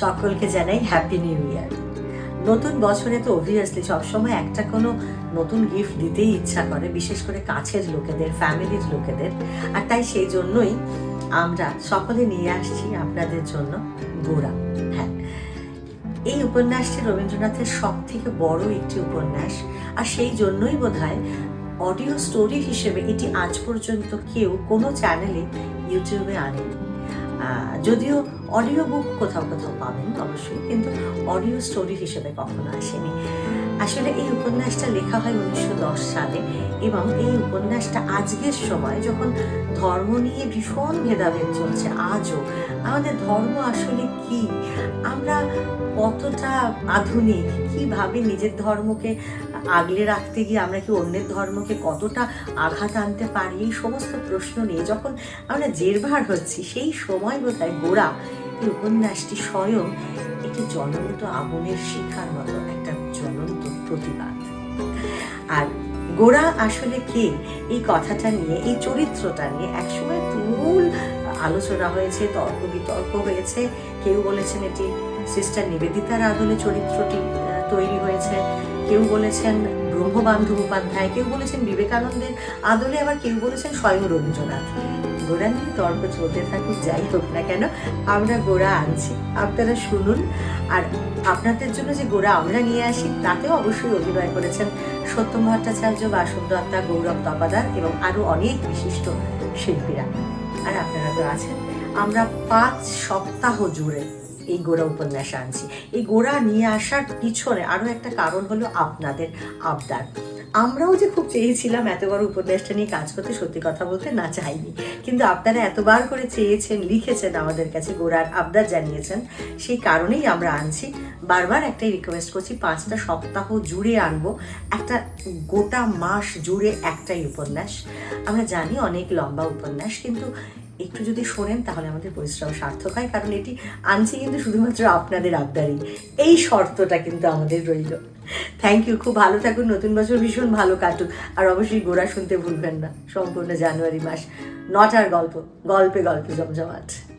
সকলকে জানাই happy new year নতুন বছরে তো অবভিয়াসলি সবসময় একটা কোনো নতুন গিফট দিতেই ইচ্ছা করে, বিশেষ করে কাছের লোকেদের ফ্যামিলির লোকেদের। আর তাই সেই জন্যই আমরা সকলে নিয়ে আসছি আপনাদের জন্য গোড়া। হ্যাঁ এই উপন্যাসটি রবীন্দ্রনাথের সব থেকে বড় একটি উপন্যাস। আর সেই জন্যই বোধহয় অডিও স্টোরি হিসেবে এটি আজ পর্যন্ত কেউ কোনো চ্যানেলে ইউটিউবে আনেনি। যদিও অডিও বুক কোথাও কোথাও পাবেন অবশ্যই। কিন্তু অডিও স্টোরি হিসেবে কখনো আসেনি। আসলে এই উপন্যাসটা লেখা হয় উনিশশো দশ সালে এবং এই উপন্যাসটা আজকের সময় যখন ধর্ম নিয়ে ভীষণ ভেদাভেদ চলছে, আজও। আমাদের ধর্ম আসলে কি? আমরা কতটা আধুনিক? কীভাবে নিজের ধর্মকে আগলে রাখতে গিয়ে আমরা কি অন্যের ধর্মকে কতটা আঘাত আনতে পারি? এই সমস্ত প্রশ্ন নিয়ে যখন আমরা জেরভার হচ্ছি, সেই সময় বোধ হয় গোড়া এই উপন্যাসটি স্বয়ং একটি জ্বলন্ত আগুনের শিখার মতো একটা জ্বলন্ত প্রতিবাদ। আর গোড়া আসলে কে? এই কথাটা নিয়ে, এই চরিত্রটা নিয়ে একসময় তুমুল আলোচনা হয়েছে, তর্ক বিতর্ক হয়েছে। কেউ বলেছেন এটি সিস্টার নিবেদিতার আদলে চরিত্রটি তৈরি হয়েছে। কেউ বলেছেন ব্রহ্মবান্ধব উপাধ্যায়, কেউ বলেছেন বিবেকানন্দের আদলে, আবার কেউ বলেছেন স্বয়ং রবীন্দ্রনাথ। গোড়া নিয়ে তর্ক চলতে থাকুক, যাই হোক না কেন, আমরা গোড়া আনছি। আপনারা শুনুন, আর আপনাদের জন্য যে গোড়া আমরা নিয়ে আসি, তাতেও অবশ্যই অভিনয় করেছেন সত্যম ভট্টাচার্য, বাসন্ত আত্মা গৌরব তপাদার এবং আরও অনেক বিশিষ্ট শিল্পীরা। আর আপনারা তো আছেন, আমরা পাঁচ সপ্তাহ জুড়ে এই গোড়া উপন্যাস আনছি। এই গোড়া নিয়ে আসার পিছনে আরও একটা কারণ হলো আপনাদের আবদার। আমরাও যে খুব চেয়েছিলাম এত বড় উপন্যাসটা নিয়ে কাজ করতে, সত্যি কথা বলতে না চাইনি। কিন্তু আপনারা এতবার করে চেয়েছেন, লিখেছেন আমাদের কাছে গোড়ার আবদার জানিয়েছেন, সেই কারণেই আমরা আনছি। বারবার একটাই রিকোয়েস্ট করছি, পাঁচটা সপ্তাহ জুড়ে আনব, একটা গোটা মাস জুড়ে একটাই উপন্যাস। আমরা জানি অনেক লম্বা উপন্যাস, কিন্তু একটু যদি শোনেন তাহলে আমাদের পরিশ্রম সার্থক হয়, কারণ এটি আনছি কিন্তু শুধুমাত্র আপনাদের আবদারই। এই শর্তটা কিন্তু আমাদের রইল। থ্যাংক ইউ খুব ভালো থাকুন, নতুন বছর ভীষণ ভালো কাটুক। আর অবশ্যই গোড়া শুনতে ভুলবেন না, সম্পূর্ণ জানুয়ারি মাস। নটার গল্প, গল্পে গল্পে জমজমাট।